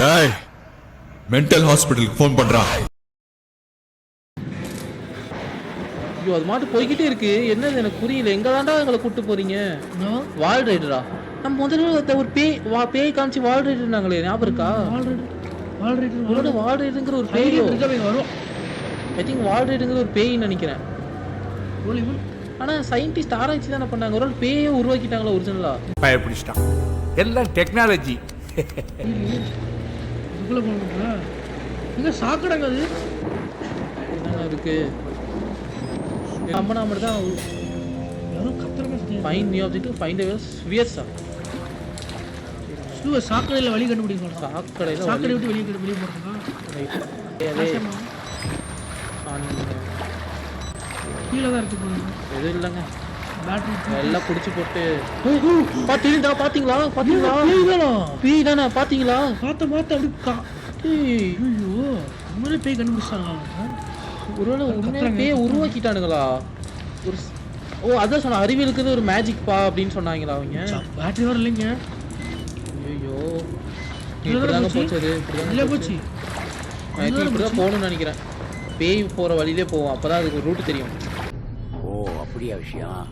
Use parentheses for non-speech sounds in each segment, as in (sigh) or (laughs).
டேய் மென்டல் ஹாஸ்பிட்டலுக்கு ஃபோன் பண்றான் ஐயோ அது மாட்டு போய்கிட்டே இருக்கு. என்னது எனக்கு புரியல. எங்க தாண்டா எங்களை கூட்டு போறீங்க? வால் ரைடரா நம்ம முதல்ல ஒரு பேய் வா பேய் காமிச்சு வால் ரைடர்னாங்களே ஞாபகம் இருக்கா? ஆல்ரெடி ஆல்ரெடி உங்களோட வால் ரைடுங்கிற ஒரு பேய்? வரும். ஐ திங்க் வால் ரைடுங்கிற ஒரு பேய்ன்னு நினைக்கிறேன். ஒளி ஒளி. ஆனா சயின்டிஸ்ட் ஆராய்ச்சி தானே பண்ணாங்க. ஒரு பேயே உருவாக்கிட்டாங்களா ஒரிஜினலா பயப்பிடிச்சிட்டான். எல்லாம் டெக்னாலஜி இதுக்குள்ள போகணுங்களா இங்க சாக்கடைங்க அது என்னங்க இருக்கு? நம்ம மட்டும் தான் யாரும் கத்துறமே ஃபைன் நியூ ஆப்ஜெக்ட் ஃபைண்ட் வியர்ஸா ஸ்லூவ சாக்கடையில வழி கண்டுபிடிக்கணும் சாக்கடையில சாக்கடை விட்டு வெளியே வெளியே on- கீழே தான் இருக்கு போகுது எதுவும் இல்லைங்க. எல்லாம் குடிச்சு போட்டு. பாத்தீங்களா? பாத்தீங்களா? பாத்தீங்களா? பேய் பேய் தானே பாத்தீங்களா? பார்த்த பார்த்து அப்படி கா ஏய், ஐயோ. உண்மையிலே பேய் கண்டுபிடிச்சாங்க அவங்க. ஒருவேளை பேயை உருவாக்கிட்டானுங்களா? ஒரு ஓ அதான் சொன்ன அறிவியலுக்கு ஒரு மேஜிக் பா அப்படின்னு சொன்னாங்களா அவங்க? பேட்டரி வர இல்லைங்க. ஐயோ போச்சு? இப்படிதான் போகணும்னு நினைக்கிறேன். பேய் போற வழியிலே போவோம். அப்பதான் அதுக்கு ரூட் தெரியும். ஓ அப்படியா விஷயம்?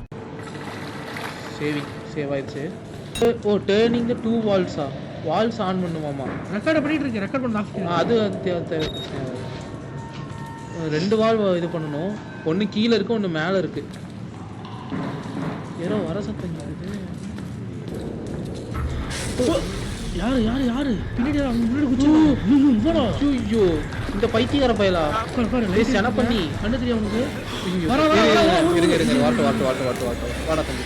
சேவிங் சேவ் ஆயிடுச்சு. ஓ டேர்னிங் டூ வால்ஸா வால்ஸ் ஆன் பண்ணுமாமா ரெக்கார்ட் பண்ணிட்டு இருக்கேன் ரெக்கார்ட் பண்ண அது தேவை. ரெண்டு வால் இது பண்ணணும். ஒன்று கீழே இருக்கு ஒன்று மேலே இருக்கு. யாரோ வர சத்தம். யாரு யாரு யாரு? பின்னாடி முன்னாடி ஐயோ இந்த பைத்தியக்கார பயலா? சென பண்ணி. கண்ணு தெரியும் அவனுக்கு இருங்க, இருங்க, வாட்டு வாட்டு வாட்டு வாட்டு வாட்டு வாடா தம்பி.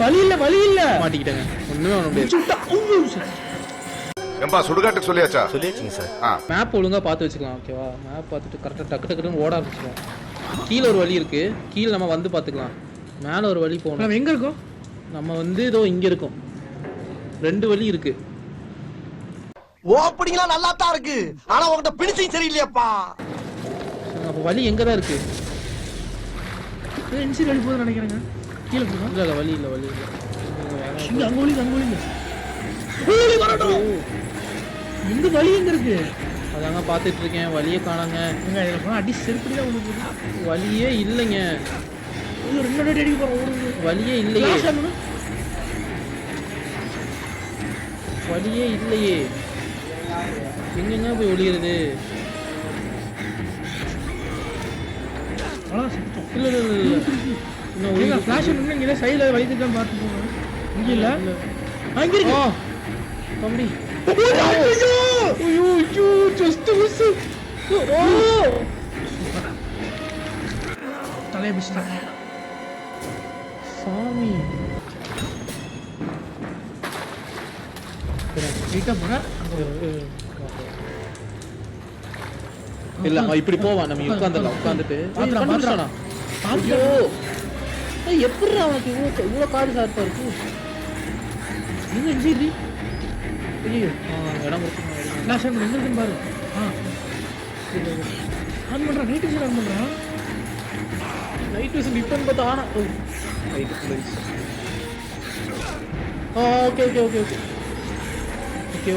வழி இல்ல வழி இல்ல மாட்டிக்கிட்டேங்க. ஒண்ணுமே பண்ண முடியாது ஏம்பா சுடுகாட்டுக்கு சொல்லியாச்சா? சொல்லியாச்சுங்க சார். மேப் ஒழுங்கா பார்த்து வச்சுக்கலாம் ஓகேவா மேப் பார்த்துட்டு கரெக்டாக டக்கு டக்குன்னு ஓட ஆரம்பிச்சிடும் கீழே ஒரு வழி இருக்கு. கீழே நம்ம வந்து பார்த்துக்கலாம். மேலே ஒரு வழி போகணும். நம்ம எங்க இருக்கோம்? நம்ம வந்து இதோ இங்க இருக்கோம். ரெண்டு வழி இருக்கு. ஓப்பனிங்ல நல்லா தான் இருக்கு. ஆனா உன்கிட்ட பிடிச்சும் சரியில்லையாப்பா. அப்போ வழி எங்க தான் இருக்கு? என்சி வழி போகுதுன்னு நினைக்கிறேங்க. கீழே போகுதா இல்ல இல்ல வழி இல்ல வழி இல்ல. இங்க அங்க ஒளி அங்க வரட்டும். எங்க வழி எங்க இருக்கு? அதாங்க பார்த்துட்டு இருக்கேன். வழியே காணாங்க. அடி செருப்படி தான் உங்களுக்கு. வழியே இல்லைங்க. ரெண்டு அடி அடிக்க ஓடுங்க வழியே இல்லையே. வழியே இல்லையே. எங்கெங்க போய் ஒளியிறது? அவ்வளவுதான் செத்துட்டோம். இல்ல இல்ல இல்ல இல்ல இன்னும் வழி பார்த்து போகணும் இங்க இல்லை அங்கே இருக்கு ஆ ஐயோ ஐயோ ஜஸ்ட் மிஸ் ஓ தலையை பிடிச்சிட்டாங்க சாமி ஸ்ட்ரைட்டா போறேன் இல்ல அவன் இப்படி போவான். நம்ம உட்காந்துடலாம் உட்காந்துட்டு கண்டுபிடிச்சானா. ஐயோ. எப்படி அவனுக்கு இவ்வளோ இவ்வளோ காடு சார்பா இருக்கு? எங்க இன்ஜிரி ஐயோ இடம் கொடுத்து ஃபிளாஷ் ஆன் எங்க இருக்குன்னு பாரு. ஆ. ஆன் பண்றான் நைட் விஷன் ஆன் பண்றான். நைட் விஷன் இப்போன்னு பார்த்தா ஆனா ஓ. ஆ okay okay okay okay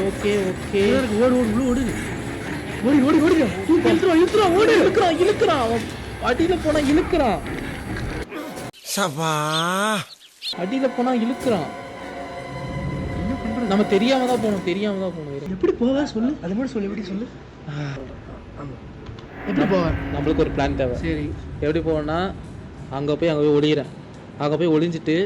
okay okay okay இருக்கு ஓடு ஓடு உள்ள ஓடு ஓடி ஓடி. இழுத்துறா இழுத்துறா ஓடு. இழுக்கிறான் இழுக்கிறான் அவன் அடியில போனா இழுக்கிறான் சபா. அடியில போனா இழுக்கிறான் நம்ம தெரியாம தான் போகணும் தெரியாம தான் போகணும். எப்படி போவ? சொல்லு. அது மட்டும் சொல்லு எப்படி சொல்லு? எப்படி போவ? நம்மளுக்கு ஒரு பிளான் தேவை. சரி. எப்படி போவேன்னா அங்கே போய் அங்கே போய் ஒளியிறேன். அங்கே போய் ஒளிஞ்சிட்டு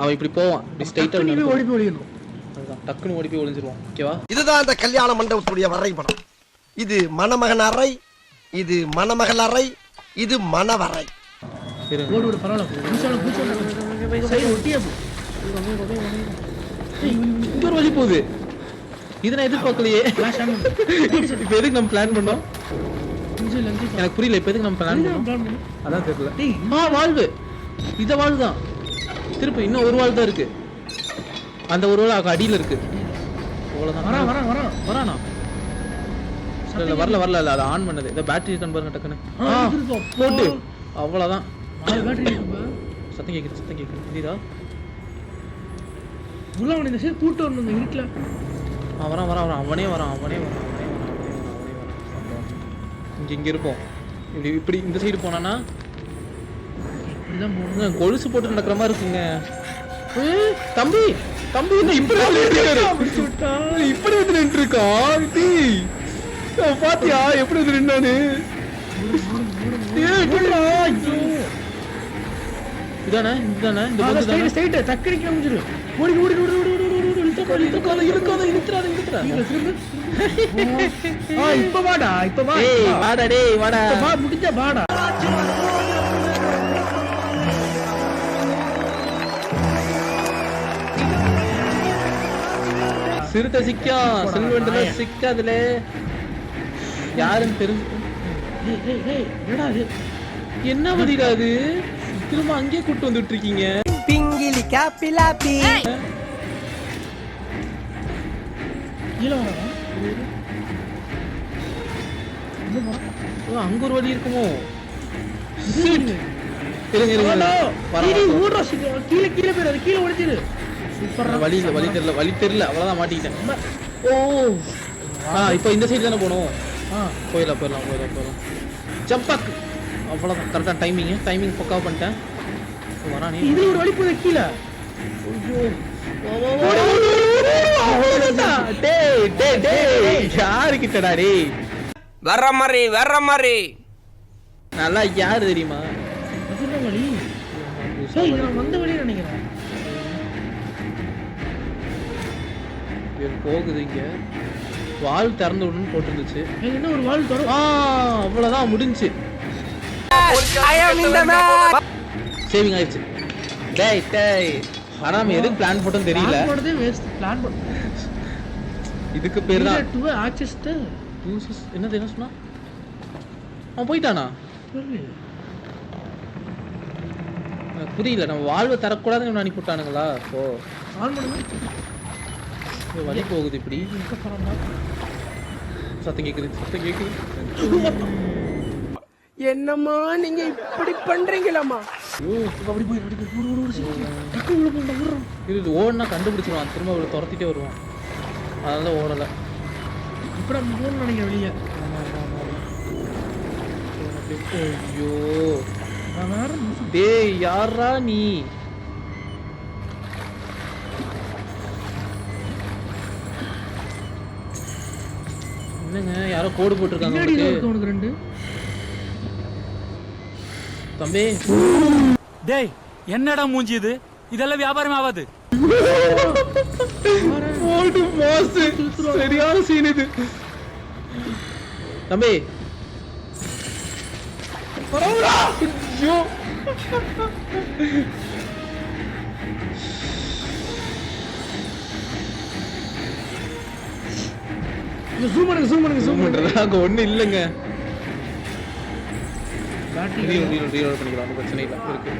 அவன் இப்படி போவான். இப்படி ஸ்ட்ரைட்டாக ஓடி போய் ஒளியணும். அதுதான். டக்குன்னு ஓடி போய் ஒளிஞ்சிருவான். ஓகேவா? இதுதான் இந்த கல்யாண மண்டபத்துடைய வரைபடம். இது மணமகன் அறை இது மணமகள் அறை இது இங்க ஒரு வழி போகுது இதை நான் எதிர்பார்க்கலையே. இப்போ எதுக்கு நம்ம பிளான் பண்ணோம்? எனக்கு புரியல இப்போ எதுக்கு நம்ம பிளான் பண்ணோம்? அதான் தெரியல. ஆ வாழ்வு. இத வாழ்வு தான் திருப்பி இன்னும் ஒரு வாழ் தான் இருக்கு. அந்த ஒரு வாழ் அடியில இருக்கு. அவ்வளவுதான் வரான் வரான் வரான் வரானா? இல்ல, வரல வரல இல்ல அதை ஆன் பண்ணது இந்த பேட்டரி இருக்கான்னு பாருங்க டக்குன்னு. போட்டு அவ்வளவுதான் சத்தம் கேக்குது சத்தம் கேக்குது புரியுதா உள்ள அவனை இந்த சைடு கூட்டு வரணும் இந்த வீட்டுல அவன் வரான் வரான் வரான் அவனே வரான் அவனே வரான் அவனே வரான் அவனே வரான் அவனே வரான் இங்க இங்க இருப்போம் இப்படி இப்படி இந்த சைடு போனானா கொலுசு போட்டு நடக்கிற மாதிரி இருக்குங்க தம்பி தம்பி என்ன இப்படி? இப்படி வந்து நின்று இருக்கான் பாத்தியா? எப்படி வந்து நின்னானு. இதானே? இதுதானே இந்த அதான் பந்து ஸ்ட்ரைட் தானே? ஸ்ட்ரைட் டக்கு நிக்க முடிஞ்சிரு ஓடி ஓடி ஓடி ஓடி ஓடி ஓடி ஓடி இழுத்தா இழுக்காத இழுக்காத இழுத்துறாத இழுத்துறாத (laughs) ஆ இப்ப வாடா இப்ப வா டேய். வாடா டேய் வாடா. இப்ப வா முடிஞ்சா வாடா. சிறுத்தை சிக்கும் சில்வெண்டுல சிக்காதுல. யாருன்னு தெரிஞ்சு என்னடா என்ன அது திரும்ப அங்கேயே கூட்டு வந்துட்டு இருக்கீங்க பிங்கிலி காப்பிலாப்பி அங்க ஒரு வழி இருக்குமோ? இருங்க இருங்க கீழ கீழ போயிடாது கீழ வழி இல்ல வழி தெரியல வழி தெரியல. அவ்வளவுதான் மாட்டிக்கிட்டேன். ஓ. ஆ இப்போ இந்த சைடு தானே போகணும்? ஆ போயிடலாம் போயிடலாம் போயிடலாம் போயிடலாம் ஜம்பாக் அவ்வளோதான் கரெக்டாக டைமிங்கு டைமிங் பக்காவாக பண்ணிட்டேன் இப்போ வரானே இதுல ஒரு வழி போகுது கீழ டேய் யாருக்கிட்டடா டேய் வர்ற மாதிரி வர்ற மாதிரி நல்லா யாரு தெரியுமா இது வந்த வழி நினைக்கிறேன் இது போகுது இங்க வால் திறந்து விடணும்னு போட்டுருந்துச்சு. என்ன ஒரு வால் தரும் ஆ அவ்வளோதான் மேன் சேவிங் ஆயிடுச்சு. டேய் டேய் ஆனா நம்ம எதுக்கு பிளான் போட்டோம் தெரியல. போடுறதே வேஸ்ட் பிளான் போடு இதுக்கு பேர் தான் டு ஆக்சஸ்ட் யூசஸ் என்னது என்ன சொன்னா அவன் போயிட்டானா? புரியல. நம்ம வாழ்வை தரக்கூடாதுன்னு அனுப்பி விட்டானுங்களா? ஓ ஆன் பண்ணுங்க வழி போகுது இப்படி. சத்தம் கேக்குது சத்தம் கேக்குது. என்னம்மா நீங்க இப்படி பண்றீங்களாம்மா? அப்படி போய் அப்படி போய் டக்கு உள்ள இது ஓடுனா கண்டுபிடிச்சிருவான். திரும்ப இவளை துரத்திட்டே வருவான். அதனால தான் ஓடலை. இப்ப நம்ம போகணும்னு நினைக்கிறேன் வெளியே ஐயோ. டேய் யாரா நீ? என்னங்க? யாரோ கோடு போட்டிருக்காங்க உனக்கு? ரெண்டு? தம்பி. டேய் என்னடா மூஞ்சி இது? இதெல்லாம் வியாபாரம் ஆகாது. ஓடு மாசு. சரியான சீன் இது. தம்பி. ஐயோ. ஜூம் பண்ணுங்க ஜூம் பண்ணுங்க ஜூம் பண்றதா அங்க ஒண்ணு இல்லைங்க. பேட்டரி ரீலோட் ரீலோட் பண்ணிக்கலாம். ஒன்றும் பிரச்சனை இல்லை. இருக்கு.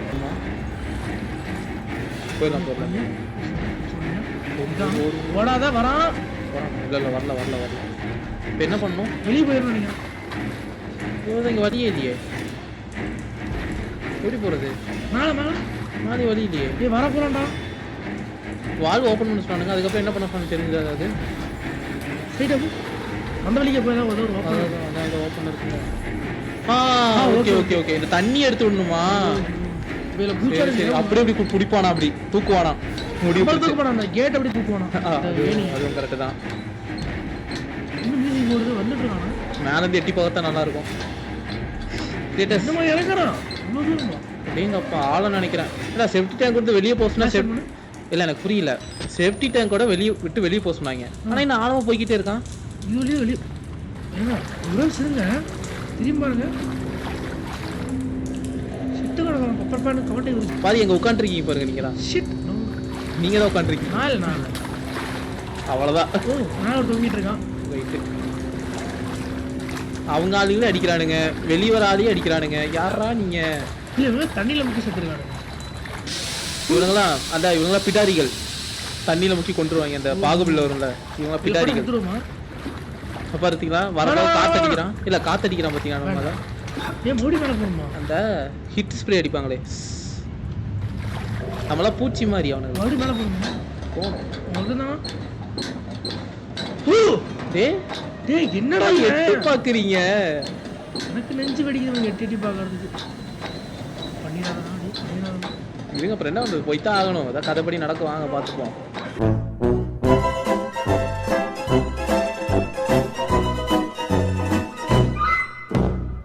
போயிடலாம் போயிடலாம். ஓடாத வரான் வரோம். இல்ல இல்ல வரல வரல வரல. இப்போ என்ன பண்ணணும்? வெளியே போயிடணும் இவன் இங்க வழியே இல்லையே. எப்படி போறது? மேல மேல. மாதிரி வழி இல்லையே. ஏய் வர போறான்டா. வால்வ் ஓப்பன் பண்ண சொன்னாங்க அதுக்கப்புறம் என்ன பண்ண சொன்னாங்க தெரிஞ்சது அது? ஸ்ட்ரைட்டா போ அந்த வழிக்கு போய் தான் உதவும் ஓப்பன் இருக்குங்க ஆ ஓகே ஓகே ஓகே இந்த தண்ணி எடுத்து விடணுமா? அப்படியே இப்படி கு- பிடிப்பானா அப்படி? தூக்குவானா? முடிவு தூக்க பிடிச்சு. போறான் அந்த கேட் அப்படி தூக்குவானா? அதுவும் கரெக்டு தான். போடுது வந்துட்டு இருக்கானா மேல இருந்து எட்டி பார்த்தா நல்லா இருக்கும். ஸ்டேட்டஸ் இந்த மாதிரி இறங்குறான் இவ்வளவு தூரமா அப்படிங்கப்பா ஆளை நினைக்கிறேன். இல்லை சேஃப்டி டேங்க் வந்து வெளியே போச்சுன்னா Flash சேஃப் பண்ணு. இல்லை எனக்கு புரியல. சேஃப்டி டேங்கோட வெளியே விட்டு வெளியே போக சொன்னாங்க. ஆனால் இன்னும் ஆழமா போய்கிட்டே இருக்கான்? இதுலயே வெளியே ஏங்க ஒரு சிறுங்க திரும்பி பாருங்க. சிட்டு கிடக்குறான் பப்பர் பேன் கவட்டை பாதி எங்க உட்காந்துருக்கீங்க பாருங்க நீங்க தான் ஷிட் நீங்க தான் உட்காந்துருக்கீங்க நான் இல்லை நான் அவ்வளோதான் ஓ நான் ஒரு தொங்கிட்டு இருக்கான். அவங்க ஆளுங்களே அடிக்கிறானுங்க. வெளியே வர ஆளையும் அடிக்கிறானுங்க. யாரா நீங்க? இல்லை இவங்க தண்ணியில் முக்கி செத்துருக்காங்க இவனுங்களாம் அந்த இவங்களாம் பிடாரிகள். தண்ணியில முக்கி கொண்டுருவாங்க அந்த பாகுபில்ல வரும்ல. இவங்களாம் பிடாரிகள். பார்த்தீங்களா வரப்போ காத்தடிக்கிறான். இல்ல காத்தடிக்கிறான் பார்த்தீங்களா நம்ம ஏன் மூடி போகணுமா அந்த ஹிட் ஸ்ப்ரே அடிப்பாங்களே. நம்மளாம் பூச்சி மாதிரி அவனுக்கு மறுபடியும் மேல போகணும் போகணும் அதுதான் டேய் என்னடா எட்டு எனக்கு நெஞ்சு வெடிக்குது எட்டி எட்டி இருங்க அப்புறம் என்ன பண்றது? போய்த்தான் ஆகணும். அதான் கதைப்படி நடக்கும் வாங்க பார்த்துப்போம்